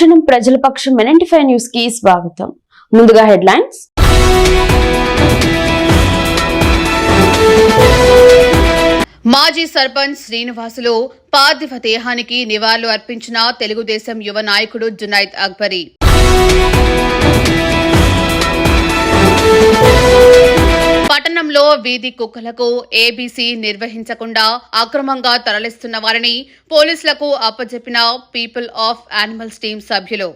అనుక్షణం ప్రజల పక్షం ఎనంటి ఫైవ్ న్యూస్కి స్వాగతం. ముందుగా హెడ్లైన్స్. మాజీ సర్పంచ్ శ్రీనివాసులు పార్థివ దేహానికి నివాళులు అర్పించిన తెలుగుదేశం యువ నాయకుడు జునైద్ అక్బరీ. పట్టణంలో వీధి కుక్కలకు ఏబీసీ నిర్వహించకుండా అక్రమంగా తరలిస్తున్న వారిని పోలీసులకు అప్పజెప్పిన పీపుల్ ఆఫ్ యానిమల్స్ టీం సభ్యులు.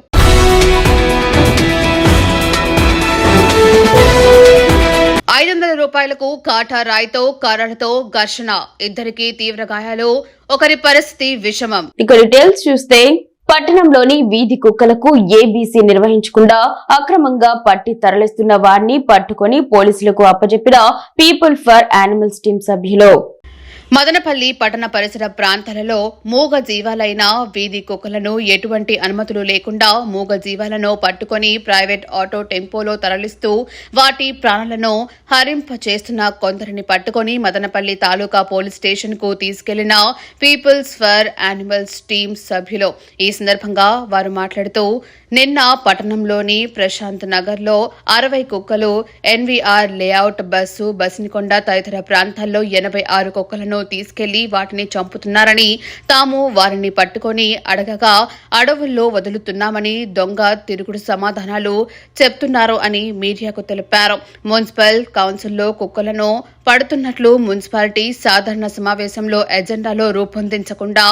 ఐదు వందల రూపాయలకు కాటా రాయితో కర్రలతో ఘర్షణ. ఇద్దరికి తీవ్ర గాయాలు. ఒకరి పరిస్థితి విషమం. ఇక డీటెయిల్స్ చూస్తే పట్టణంలోని వీధి కుక్కలకు ఏబీసీ నిర్వహించకుండా అక్రమంగా పట్టి తరలిస్తున్న వారిని పట్టుకొని పోలీసులకు అప్పజెప్పిన పీపుల్ ఫర్ యానిమల్స్ టీం సభ్యులు. మదనపల్లి పట్టణ పరిసర ప్రాంతాలలో మూగ జీవాలైన వీధి కుక్కలను ఎటువంటి అనుమతులు లేకుండా మూగ జీవాలను పట్టుకొని ప్రైవేట్ ఆటో టెంపోలో తరలిస్తూ వాటి ప్రాణాలను హరింప చేస్తున్న కొందరిని పట్టుకొని మదనపల్లి తాలూకా పోలీస్ స్టేషన్కు తీసుకెళ్ళిన పీపుల్స్ ఫర్ యానిమల్స్ టీమ్ సభ్యులు. ఈ సందర్భంగా వారు మాట్లాడుతూ నిన్న పట్టణంలోని ప్రశాంత్ నగర్లో అరవై కుక్కలు ఎన్వీఆర్ లేఅవుట్ బస్సు బసినికొండ తదితర ప్రాంతాల్లో ఎనభై ఆరు కుక్కలను తీసుకెళ్ళి వాటిని చంపుతున్నారని తాము వారిని పట్టుకొని అడగగా అడవుల్లో వదులుతున్నామని దొంగ తిరుగుడు సమాధానాలు చెప్తున్నారు అని మీడియాకు తెలిపారు. మున్సిపల్ కౌన్సిల్లో కుక్కలను పడుతున్నట్లు మున్సిపాలిటీ సాధారణ సమావేశంలో ఎజెండాలో రూపొందించకుండా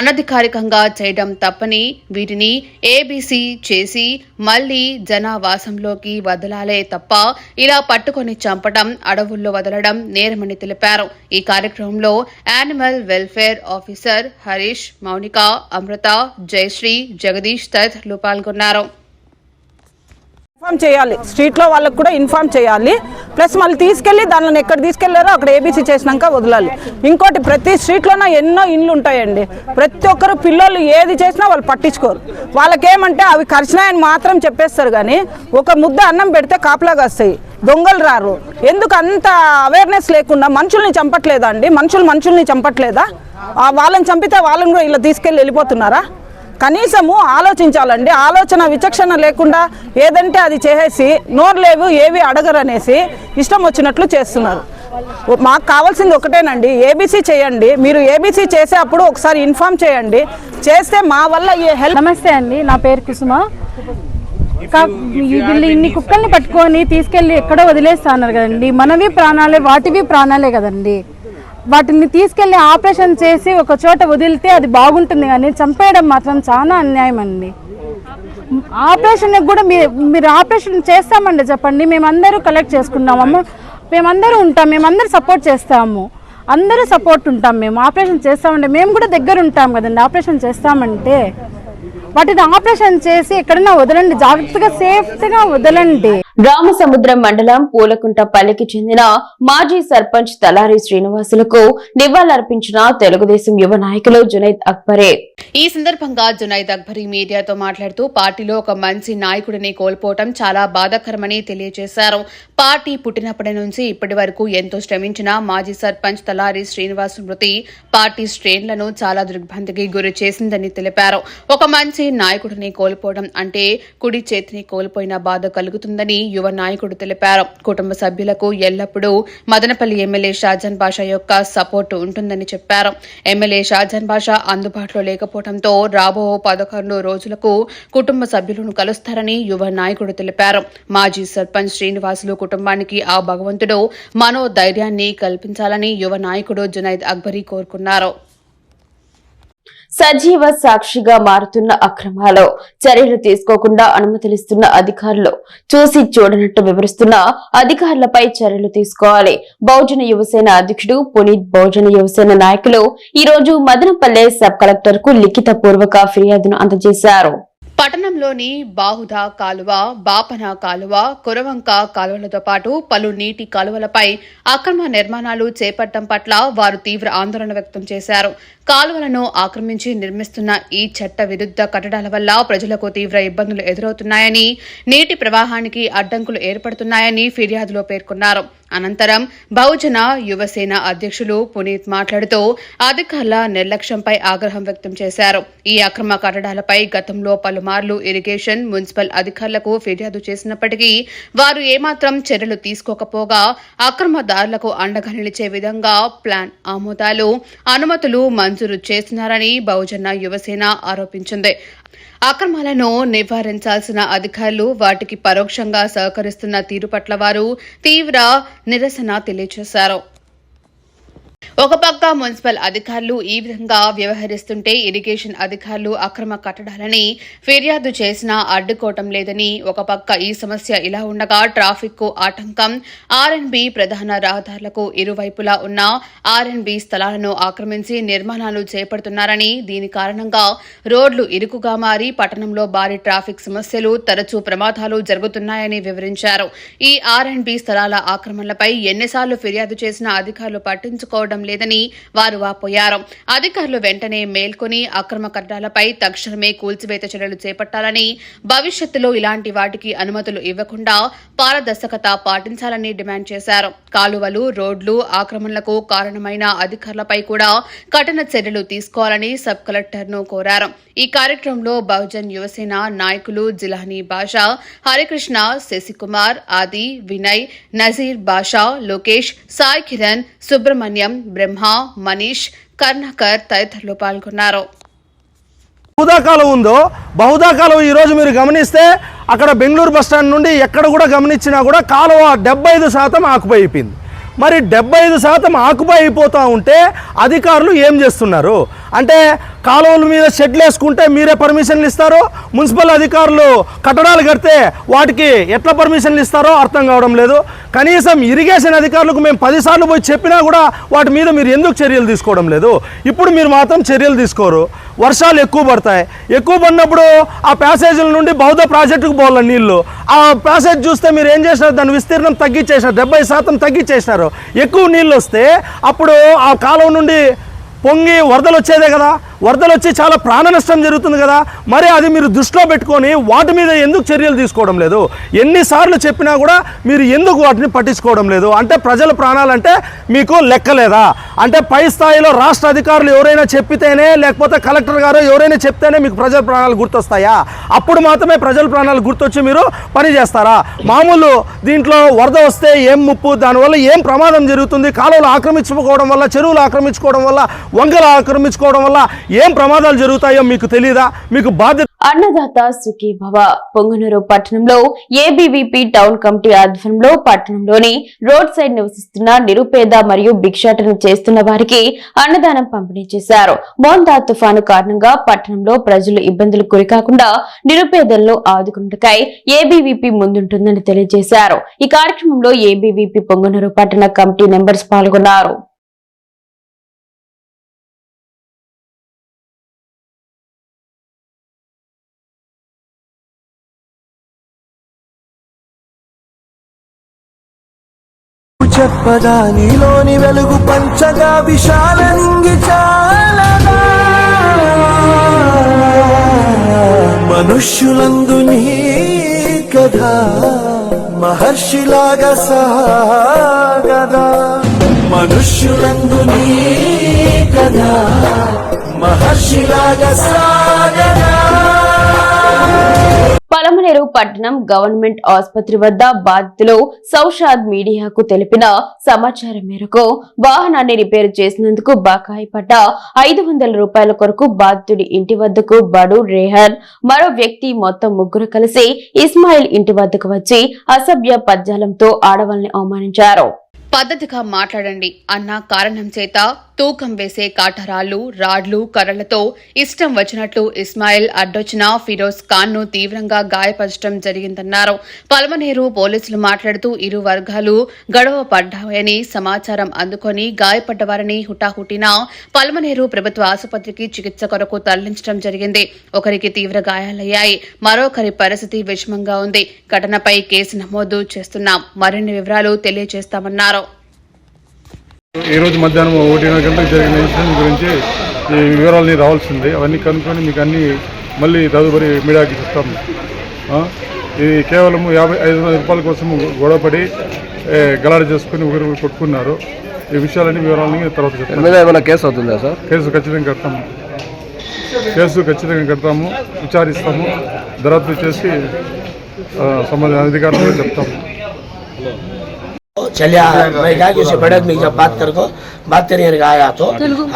అనధికారికంగా చేయడం తప్పని వీటిని ఏబీసీ చేసి మళ్ళీ జనావాసంలోకి వదలాలే తప్ప ఇలా పట్టుకొని చంపడం అడవుల్లో వదలడం నేరమని తెలిపారు. ఈ కార్యక్రమంలో animal welfare officer Harish Mounika Amrutha Jayasree Jagadish తదితరులు పాల్గొన్నారు. ఇన్ఫామ్ చేయాలి. స్ట్రీట్లో వాళ్ళకి కూడా ఇన్ఫామ్ చేయాలి. ప్లస్ మళ్ళీ తీసుకెళ్ళి దానిని ఎక్కడ తీసుకెళ్ళారో అక్కడ ఏబీసీ చేసినాక వదలాలి. ఇంకోటి ప్రతి స్ట్రీట్లోన ఎన్నో ఇండ్లు ఉంటాయండి. ప్రతి ఒక్కరు పిల్లలు ఏది చేసినా వాళ్ళు పట్టించుకోరు. వాళ్ళకేమంటే అవి ఖర్చునాయని మాత్రం చెప్పేస్తారు కానీ ఒక ముద్ద అన్నం పెడితే కాపలాగా వస్తాయి దొంగలు రారు. ఎందుకు అంత అవేర్నెస్ లేకుండా మనుషుల్ని చంపట్లేదా అండి? మనుషులు మనుషుల్ని చంపట్లేదా? ఆ వాళ్ళని చంపితే వాళ్ళని కూడా ఇలా తీసుకెళ్ళి వెళ్ళిపోతున్నారా? కనీసము ఆలోచించాలండి. ఆలోచన విచక్షణ లేకుండా ఏదంటే అది చేసేసి నోరు లేవు ఏవి అడగరు అనేసి ఇష్టం వచ్చినట్లు చేస్తున్నారు. మాకు కావాల్సింది ఒకటేనండి ఏబీసీ చేయండి. మీరు ఏబీసీ చేసే అప్పుడు ఒకసారి ఇన్ఫామ్ చేయండి. చేస్తే మా వల్ల ఏ హెల్ప్ నమస్తే అండి నా పేరు కుసుమ. వీళ్ళు ఇన్ని కుక్కల్ని పట్టుకొని తీసుకెళ్ళి ఎక్కడో వదిలేస్తా అన్నారు కదండి. మనవి ప్రాణాలే వాటివి ప్రాణాలే కదండి. వాటిని తీసుకెళ్ళి ఆపరేషన్ చేసి ఒక చోట వదిలితే అది బాగుంటుంది కానీ చంపేయడం మాత్రం చాలా అన్యాయం అండి. ఆపరేషన్ కూడా మీరు మీరు ఆపరేషన్ చేస్తామండి చెప్పండి. మేమందరూ కలెక్ట్ చేసుకున్నాము మేమందరూ ఉంటాం. మేమందరూ సపోర్ట్ చేస్తాము. అందరూ సపోర్ట్ ఉంటాం మేము. ఆపరేషన్ చేస్తామంటే మేము కూడా దగ్గర ఉంటాం కదండి. ఆపరేషన్ చేస్తామంటే వాటిని ఆపరేషన్ చేసి ఎక్కడైనా వదలండి. జాగ్రత్తగా సేఫ్గా వదలండి. రామసముద్రం మండలం పూలకుంటపల్లికి చెందిన మాజీ సర్పంచ్ తలారి శ్రీనివాసులకు నివాళులర్పించిన తెలుగుదేశం యువ నాయకులు జునైద్ అక్బరే. ఈ సందర్భంగా జునైద్ అక్బరీ మీడియాతో మాట్లాడుతూ పార్టీలో ఒక మంచి నాయకుడిని కోల్పోవటం చాలా బాధాకరమని తెలియజేశారు. పార్టీ పుట్టినప్పటి నుంచి ఇప్పటి వరకు ఎంతో శ్రమించిన మాజీ సర్పంచ్ తలారి శ్రీనివాస్ మృతి పార్టీ శ్రేణులను చాలా దిగ్భ్రాంతికి గురి చేసిందని తెలిపారు. ఒక మంచి నాయకుడిని కోల్పోవడం అంటే కుడి చేతిని కోల్పోయిన బాధ కలుగుతుందని యువ నాయకుడు తెలిపారు. కుటుంబ సభ్యులకు ఎల్లప్పుడూ మదనపల్లి ఎమ్మెల్యే షాజాన్ బాషా యొక్క సపోర్ట్ ఉంటుందని చెప్పారు. ఎమ్మెల్యే షాజాన్ బాషా అందుబాటులో లేకపోవడంతో రాబో పదకొండు రోజులకు కుటుంబ సభ్యులను కలుస్తారని యువ నాయకుడు తెలిపారు. మాజీ సర్పంచ్ శ్రీనివాసులు కుటుంబానికి ఆ భగవంతుడు మనోధైర్యాన్ని కల్పించాలని యువ నాయకుడు జునైద్ అక్బరీ కోరుకున్నారు. సజీవ సాక్షిగా మారుతున్న అక్రమాలు. చర్యలు తీసుకోకుండా అనుమతులిస్తున్న అధికారులు చూసి చూడనట్టు వివరిస్తున్న అధికారులపై చర్యలు తీసుకోవాలి. బహుజన యువసేన అధ్యక్షుడు పునీత్ బహుజన యువసేన నాయకులు ఈ రోజు మదనపల్లె సబ్ కలెక్టర్కు లిఖిత పూర్వక ఫిర్యాదును అందజేశారు. పట్టణంలోని బాహుదా కాలువ బాపన కాలువ కురవంక కాలువలతో పాటు పలు నీటి కాలువలపై అక్రమ నిర్మాణాలు చేపట్టడం పట్ల వారు తీవ్ర ఆందోళన వ్యక్తం చేశారు. కాలువలను ఆక్రమించి నిర్మిస్తున్న ఈ చట్ట విరుద్ధ కట్టడాల వల్ల ప్రజలకు తీవ్ర ఇబ్బందులు ఎదురవుతున్నాయని నీటి ప్రవాహానికి అడ్డంకులు ఏర్పడుతున్నాయని ఫిర్యాదులో పేర్కొన్నారు. అనంతరం బహుజన యువసేన అధ్యక్షులు పునీత్ మాట్లాడుతూ అధికారుల నిర్లక్ష్యంపై ఆగ్రహం వ్యక్తం చేశారు. ఈ అక్రమ కట్టడాలపై గతంలో పలుమార్లు ఇరిగేషన్ మున్సిపల్ అధికారులకు ఫిర్యాదు చేసినప్పటికీ వారు ఏమాత్రం చర్యలు తీసుకోకపోగా అక్రమదారులకు అండగా నిలిచే విధంగా ప్లాన్ ఆమోదాలు అనుమతులు మంజూరు చేస్తున్నారని బహుజన యువసేన ఆరోపించింది. అక్రమాలను నివారించాల్సిన అధికారులు వాటికి పరోక్షంగా సహకరిస్తున్న తీరు పట్ల వారు తీవ్ర నిరసన తెలియజేశారు. ఒక పక్క మున్సిపల్ అధికారులు ఈ విధంగా వ్యవహరిస్తుంటే ఇరిగేషన్ అధికారులు అక్రమ కట్టడాలని ఫిర్యాదు చేసినా అడ్డుకోవటం లేదని ఒక పక్క ఈ సమస్య ఇలా ఉండగా ట్రాఫిక్కు ఆటంకం ఆర్ఎన్బి ప్రధాన రహదారులకు ఇరువైపులా ఉన్న ఆర్ఎన్బి స్థలాలను ఆక్రమించి నిర్మాణాలు చేపడుతున్నారని దీని కారణంగా రోడ్లు ఇరుకుగా మారి పట్టణంలో భారీ ట్రాఫిక్ సమస్యలు తరచూ ప్రమాదాలు జరుగుతున్నాయని వివరించారు. ఈ ఆర్ఎన్బి స్థలాల ఆక్రమణలపై ఎన్నిసార్లు ఫిర్యాదు చేసినా అధికారులు పట్టించుకోవడం లేదని వారు వాపోయారు. అధికారులు వెంటనే మేల్కొని అక్రమ కట్టడాలపై తక్షణమే కూల్చివేత చర్యలు చేపట్టాలని భవిష్యత్తులో ఇలాంటి వాటికి అనుమతులు ఇవ్వకుండా పారదర్శకత పాటించాలని డిమాండ్ చేశారు. కాలువలు రోడ్లు ఆక్రమణలకు కారణమైన అధికారులపై కూడా కఠిన చర్యలు తీసుకోవాలని సబ్ కలెక్టర్ను కోరారు. ఈ కార్యక్రమంలో బహుజన్ యువసేన నాయకులు జిలానీ బాషా హరికృష్ణ శశికుమార్ ఆది వినయ్ నజీర్ బాషా లోకేష్ సాయి కిరణ్ సుబ్రహ్మణ్యం బ్రహ్మ మనీష్ కర్ణాకర్ తదితరులు పాల్గొన్నారు. బహుదా కాలం ఉందో బహుదా కాలం ఈరోజు మీరు గమనిస్తే అక్కడ బెంగళూరు బస్టాండ్ నుండి ఎక్కడ కూడా గమనించినా కూడా కాలువ డెబ్బై ఐదు శాతం ఆకుపై అయిపోయింది. మరి డెబ్బై ఐదు శాతం ఆకుపై అయిపోతూ ఉంటే అధికారులు ఏం చేస్తున్నారు? అంటే కాలువల మీద షెడ్లు వేసుకుంటే మీరే పర్మిషన్లు ఇస్తారు? మున్సిపల్ అధికారులు కట్టడాలు కడితే వాటికి ఎట్లా పర్మిషన్లు ఇస్తారో అర్థం కావడం లేదు. కనీసం ఇరిగేషన్ అధికారులకు మేము పదిసార్లు పోయి చెప్పినా కూడా వాటి మీద మీరు ఎందుకు చర్యలు తీసుకోవడం లేదు? ఇప్పుడు మీరు మాత్రం చర్యలు తీసుకోరు. వర్షాలు ఎక్కువ పడతాయి. ఎక్కువ పడినప్పుడు ఆ ప్యాసేజీల నుండి బౌద్ధ ప్రాజెక్టుకు పోవాలి నీళ్ళు. ఆ ప్యాసేజ్ చూస్తే మీరు ఏం చేసినారు? దాని విస్తీర్ణం తగ్గించేసినారు డెబ్బై శాతం తగ్గించేసినారు ఎక్కువ నీళ్ళు వస్తే అప్పుడు ఆ కాలం నుండి పొంగి వరదలు వచ్చేదే కదా? వరదలు వచ్చి చాలా ప్రాణ నష్టం జరుగుతుంది కదా. మరి అది మీరు దృష్టిలో పెట్టుకొని వాటి మీద ఎందుకు చర్యలు తీసుకోవడం లేదు? ఎన్నిసార్లు చెప్పినా కూడా మీరు ఎందుకు వాటిని పట్టించుకోవడం లేదు? అంటే ప్రజల ప్రాణాలంటే మీకు లెక్కలేదా అంటే పై స్థాయిలో రాష్ట్ర అధికారులు ఎవరైనా చెప్పితేనే లేకపోతే కలెక్టర్ గారు ఎవరైనా చెప్తేనే మీకు ప్రజల ప్రాణాలు గుర్తొస్తాయా? అప్పుడు మాత్రమే ప్రజల ప్రాణాలు గుర్తొచ్చి మీరు పని చేస్తారా? మామూలు దీంట్లో వరద వస్తే ఏం ముప్పు? దానివల్ల ఏం ప్రమాదం జరుగుతుంది? కాలువలు ఆక్రమించుకోవడం వల్ల చెరువులు ఆక్రమించుకోవడం వల్ల వంగలు ఆక్రమించుకోవడం వల్ల ఏం ప్రమాదాలు జరుగుతాయో మీకు తెలియదా మీకు బాధ్యత అన్నదాత సుఖీ భవ. పొంగనూరు పట్టణంలో ఏబీవీపీ టౌన్ కమిటీ ఆధ్వర్యంలో పట్టణంలోని రోడ్ సైడ్ నివసిస్తున్న నిరుపేద మరియు భిక్షాటన చేస్తున్న వారికి అన్నదానం పంపిణీ చేశారు. మోందా తుఫాను కారణంగా పట్టణంలో ప్రజలు ఇబ్బందులు గురికాకుండా నిరుపేదలను ఆదుకున్నకై ఏబీవీపీ ముందుంటుందని తెలియజేశారు. ఈ కార్యక్రమంలో ఏబీవీపీ పొంగనూరు పట్టణ కమిటీ మెంబర్స్ పాల్గొన్నారు. చెప్పదా నీలోని వెలుగు పంచగా విశాల నింగి చాలగా మనుష్యులందు నీ కథ మహర్షిలాగా సాగదా. మనుష్యులందు నీ కథ మహర్షిలాగా సా పలమనేరు పట్టణం గవర్నమెంట్ ఆసుపత్రి వద్ద బాధితులు సౌషాద్ మీడియాకు తెలిపిన సమాచారం మేరకు వాహనాన్ని రిపేరు చేసినందుకు బకాయి పడ్డ ఐదు వందల రూపాయల కొరకు బాధితుడి ఇంటి వద్దకు బడు రేహన్ మరో వ్యక్తి మొత్తం ముగ్గురు కలిసి ఇస్మాయిల్ ఇంటి వద్దకు వచ్చి అసభ్య పద్యాలంతో ఆడవాళ్ళని అవమానించారు. పద్ధతిగా మాట్లాడండి అన్న కారణం చేత తూకం వేసే కాటరాళ్ళు రాడ్లు కర్రలతో ఇష్టం వచ్చినట్లు ఇస్మాయిల్ అడ్డొచ్చిన ఫిరోజ్ ఖాన్ను తీవ్రంగా గాయపరచడం జరిగిందన్నారు. పల్మనేరు పోలీసులు మాట్లాడుతూ ఇరు వర్గాలు గొడవ పడ్డాయని సమాచారం అందుకొని గాయపడ్డవారిని హుటాహుటిన పల్మనేరు ప్రభుత్వ ఆసుపత్రికి చికిత్స కొరకు తరలించడం జరిగింది. ఒకరికి తీవ్ర గాయాలయ్యాయి. మరొకరి పరిస్థితి విషమంగా ఉంది. ఘటనపై కేసు నమోదు చేస్తున్నాం. మరిన్ని వివరాలు తెలియజేస్తామన్నారు. ఈ రోజు మధ్యాహ్నం ఒకటిన్నర గంటలకు జరిగిన ఇన్సిడెంట్ గురించి ఈ వివరాలని రావాల్సింది. అవన్నీ కనుక్కొని మీకు అన్ని మళ్ళీ తదుపరి మీడియాకి ఇస్తాము ఆ? ఇది కేవలం యాభై ఐదు వందల రూపాయల కోసం గొడవపడి ఏ, గలాట చేసుకుని ఒకరు కొట్టుకున్నారు. ఈ విషయాలన్నీ వివరాలని తర్వాత చెప్తాను కేసు అవుతుందా సార్? కేసు ఖచ్చితంగా కడతాము. కేసు ఖచ్చితంగా కడతాము. విచారిస్తాము. దర్యాప్తు చేసి ఆ, సంబంధిత అధికారులకు చెప్తాము. చలి మైకాకి పడేది మీకు బాత్ కరకు ఆయాతో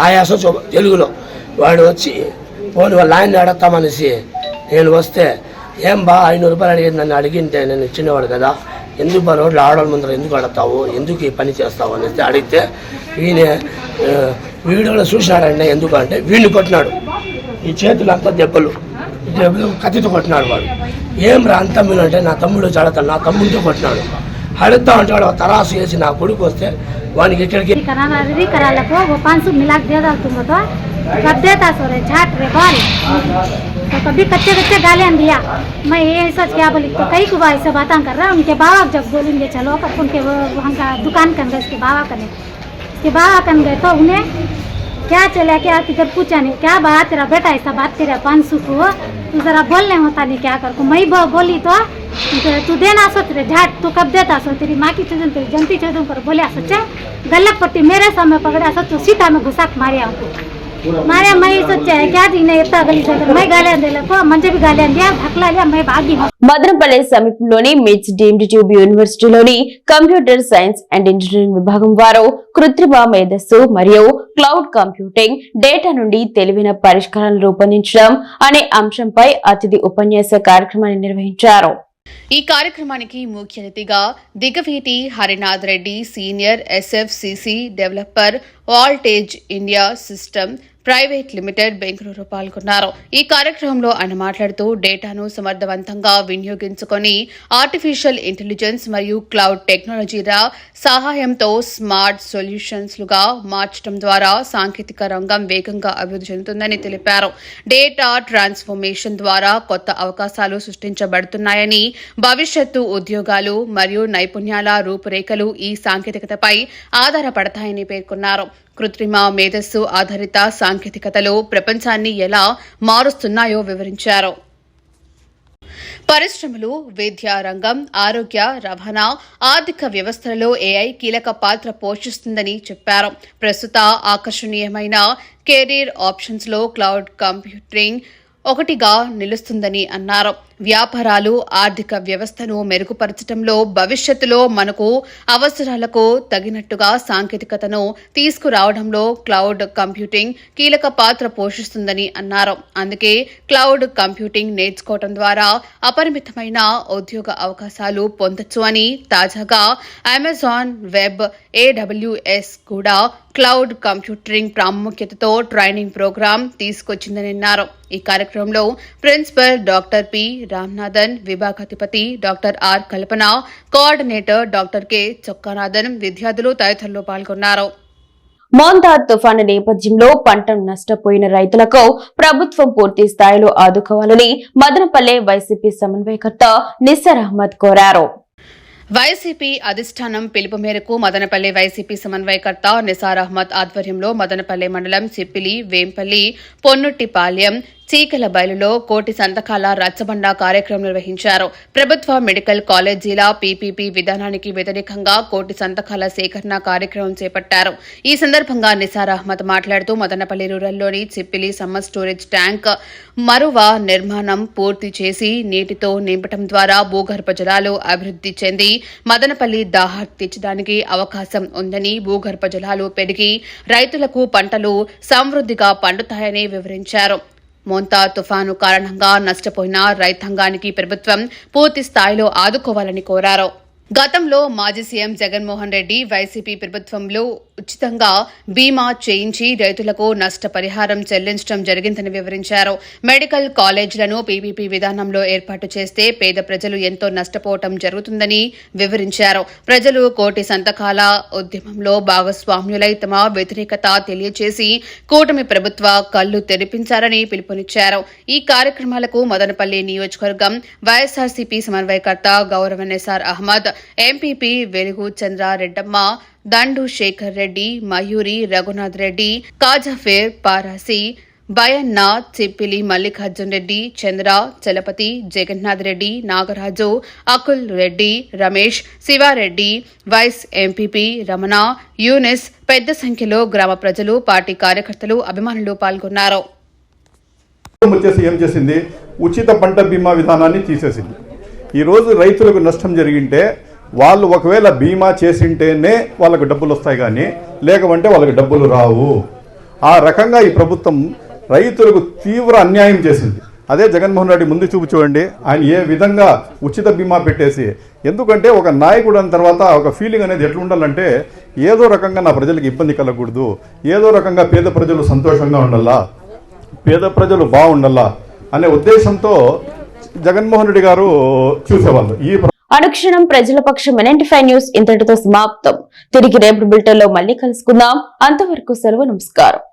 ఆయాసో చూ తెలుగులో వాడు వచ్చి పోనీ వాళ్ళ ఆయన అడగతామనేసి నేను వస్తే ఏం బా ఐనూరు రూపాయలు అడిగింది నన్ను అడిగింటే నేను ఇచ్చినవాడు కదా ఎందుకు బా రోడ్లు ఆడవాళ్ళ ముందర ఎందుకు అడతావు ఎందుకు ఈ పని చేస్తావు అనేసి అడిగితే ఈయన వీడియోలో చూసినాడండి ఎందుకు అంటే వీడిని కొట్టినాడు ఈ చేతులంతా దెబ్బలు దెబ్బలు కత్తితో కొట్టినాడు వాడు ఏం రా అంతమ్ములు అంటే నా తమ్ముడు చాలా నా తమ్ముడితో కొట్టినాడు అడుగుతా అంటే వాడు తరాసు వేసి నా కొడుకు వస్తే వానికి ఇక్కడికి कराना री करा लो वो पाँच सौ मिला के दे दो तुम तो कब देता सो रे झाट रे बोल तो कभी कच्चे कच्चे गालियां दिया मैं ये सोच क्या बोली तो कई कुबा ऐसे बातें कर रहा उनके बाबा जब बोलेंगे चलो कर उनके वो वहाँ का दुकान कर गए उसके बाबा करने उसके बाबा कर गए तो उन्हें क्या चला, क्या किधर पूछा नहीं, क्या बात, तेरा बेटा ऐसा बात तेरा पाँच को? तू जरा बोलने होता नहीं क्या कर? को मैं बो- बोली तो? तो तू देना सो तेरे झाट, तू कब देता सो तेरी माँ की चुजन तेरी जनती चुजन पर बोलिया सोचा गलत पट्टी मेरे सामने पकड़ा सोचो सीता में घुसा मारिया मारे मैं ही सोचा है क्या जी नहीं इतना गली से मैं गालियां दे लो मुझे भी गालियां दिया ढकला लिया मैं भागी మదనపల్లె సమీపంలోని మిట్స్ డీమ్డ్ ట్యూబ్ యూనివర్సిటీలోని కంప్యూటర్ సైన్స్ అండ్ ఇంజనీరింగ్ విభాగం వారు కృత్రిమ మేధస్సు మరియు క్లౌడ్ కంప్యూటింగ్ డేటా నుండి తెలివైన పరిష్కారాలను రూపొందించడం అనే అంశంపై అతిథి ఉపన్యాస కార్యక్రమాన్ని నిర్వహించారు ఈ కార్యక్రమానికి ముఖ్య అతిథిగా Digaveeti Harinath Reddy senior SFCC developer voltage India system private limited Bengaluru పాల్గొన్నారు. ఈ కార్యక్రమంలో ఆయన మాట్లాడుతూ డేటాను సమర్థవంతంగా వినియోగించుకొని ఆర్టిఫిషియల్ ఇంటెలిజెన్స్ మరియు క్లౌడ్ టెక్నాలజీల సహాయంతో స్మార్ట్ సొల్యూషన్స్లుగా మార్చడం ద్వారా సాంకేతిక రంగం వేగంగా అభివృద్ధి చెందుతుందని తెలిపారు. డేటా ట్రాన్స్ఫర్మేషన్ ద్వారా కొత్త అవకాశాలు సృష్టించబడుతున్నాయని భవిష్యత్తు ఉద్యోగాలు మరియు నైపుణ్యాల రూపురేఖలు ఈ సాంకేతికతపై ఆధారపడతాయని పేర్కొన్నారు. కృత్రిమ మేధస్సు ఆధారిత సాంకేతికతలు ప్రపంచాన్ని ఎలా మారుస్తున్నాయో వివరించారు. పరిశ్రమలు విద్యా రంగం ఆరోగ్య రవాణా ఆర్థిక వ్యవస్థలలో ఏఐ కీలక పాత్ర పోషిస్తుందని చెప్పారు. ప్రస్తుత ఆకర్షణీయమైన కెరీర్ ఆప్షన్స్లో క్లౌడ్ కంప్యూటింగ్ ఒకటిగా నిలుస్తుందని అన్నారు. వ్యాపారాలు ఆర్థిక వ్యవస్థను మెరుగుపరచడంలో భవిష్యత్తులో మనకు అవసరాలకు తగినట్టుగా సాంకేతికతను తీసుకురావడంలో క్లౌడ్ కంప్యూటింగ్ కీలక పాత్ర పోషిస్తుందని అన్నారు. అందుకే క్లౌడ్ కంప్యూటింగ్ నేర్చుకోవడం ద్వారా అపరిమితమైన ఉద్యోగ అవకాశాలు పొందొచ్చు అని తాజాగా అమెజాన్ వెబ్ ఏడబ్ల్యూఎస్ కూడా క్లౌడ్ కంప్యూటరింగ్ ప్రాముఖ్యతతో ట్రైనింగ్ ప్రోగ్రాం తీసుకొచ్చిందని అన్నారు ఈ కార్యక్రమంలో principal doctor P Ramnathan విభాగాధిపతి doctor R Kalpana coordinator doctor K Chokkanathan విద్యార్థులు తదితరులు పాల్గొన్నారు. మోందా తుఫాను నేపథ్యంలో పంటను నష్టపోయిన రైతులకు ప్రభుత్వం పూర్తి స్థాయిలో ఆదుకోవాలని మదనపల్లె వైసీపీ సమన్వయకర్త నిస్సర్ అహ్మద్ కోరారు. వైసీపీ అధిష్టానం పిలుపు మేరకు మదనపల్లి వైసీపీ సమన్వయకర్త నిసార్ అహ్మద్ ఆధ్వర్యంలో మదనపల్లి మండలం సిప్పిలి వేంపల్లి పొన్నుట్టిపాలెం చీకల బయలులో కోటి సంతకాల రచ్చబండ కార్యక్రమం నిర్వహించారు. ప్రభుత్వ మెడికల్ కాలేజీల పీపీపీ విధానానికి వ్యతిరేకంగా కోటి సంతకాల సేకరణ కార్యక్రమం చేపట్టారు. ఈ సందర్భంగా నిసార్ అహ్మద్ మాట్లాడుతూ మదనపల్లి రూరల్లోని చిప్పిలి సమ్మర్ స్టోరేజ్ ట్యాంక్ మరువ నిర్మాణం పూర్తి చేసి నీటితో నింపటం ద్వారా భూగర్భ జలాలు అభివృద్ధి చెంది మదనపల్లి దాహార్ తీర్చడానికి అవకాశం ఉందని భూగర్భ జలాలు పెరిగి రైతులకు పంటలు సమృద్ధిగా పండుతాయని వివరించారు. మోంతా తుఫాను కారణంగా నష్టపోయిన రైతాంగానికి ప్రభుత్వం పూర్తి స్థాయిలో ఆదుకోవాలని కోరారు. గతంలో మాజీ సీఎం జగన్మోహన్ రెడ్డి వైసీపీ ప్రభుత్వంలో ఉచితంగా బీమా చేయించి రైతులకు నష్టపరిహారం చెల్లించడం జరిగిందని వివరించారు. మెడికల్ కాలేజీలను పీపీపీ విధానంలో ఏర్పాటు చేస్తే పేద ప్రజలు ఎంతో నష్టపోవటం జరుగుతుందని వివరించారు. ప్రజలు కోటి సంతకాల ఉద్యమంలో భాగస్వామ్యులై తమ వ్యతిరేకత తెలియజేసి కూటమి ప్రభుత్వ కళ్ళు తెరిపించారని పిలుపునిచ్చారు. ఈ కార్యక్రమాలకు మదనపల్లి నియోజకవర్గం వైఎస్ఆర్సీపీ సమన్వయకర్త గౌరవనేసార్ అహ్మద్ ఎంపీపీ వెలుగు చంద్రారెడ్డమ్మ దండు శేఖర్ రెడ్డి మయూరి రఘునాథ్ రెడ్డి కాజాఫేర్ పారాసి Bayanna Chippili Mallikarjun Reddy Chandra Chalapathi Jagannath Reddy Nagaraju Akul Reddy Ramesh Sivareddy vice MPP Ramana Younis పెద్ద సంఖ్యలో గ్రామ ప్రజలు పార్టీ కార్యకర్తలు అభిమానులు పాల్గొన్నారు. ఏం చేసింది? ఉచిత పంట బీమా విధానాన్ని తీసేసింది. ఈరోజు రైతులకు నష్టం జరిగింటే వాళ్ళు ఒకవేళ బీమా చేసింటేనే వాళ్ళకు డబ్బులు వస్తాయి కానీ లేకపోతే వాళ్ళకి డబ్బులు రావు. ఆ రకంగా ఈ ప్రభుత్వం రైతులకు తీవ్ర అన్యాయం చేసింది. అదే జగన్మోహన్ రెడ్డి ముందు చూపు చూడండి. ఆయన ఏ విధంగా ఉచిత బీమా పెట్టేసి ఎందుకంటే ఒక నాయకుడు అన్న తర్వాత ఒక ఫీలింగ్ అనేది ఎట్లా ఉండాలంటే ఏదో రకంగా నా ప్రజలకు ఇబ్బంది కలగకూడదు. ఏదో రకంగా పేద ప్రజలు సంతోషంగా ఉండాలా? పేద ప్రజలు బాగుండాలా? అనే ఉద్దేశంతో జగన్మోహన్ రెడ్డి గారు చూసేవాళ్ళు. ఈ అనుక్షణం ప్రజల పక్షం ఫైవ్ న్యూస్ ఇంతటితో సమాప్తం. తిరిగి రేపు బిల్టర్లో లో మళ్ళీ కలుసుకుందాం. అంతవరకు సెలవు నమస్కారం.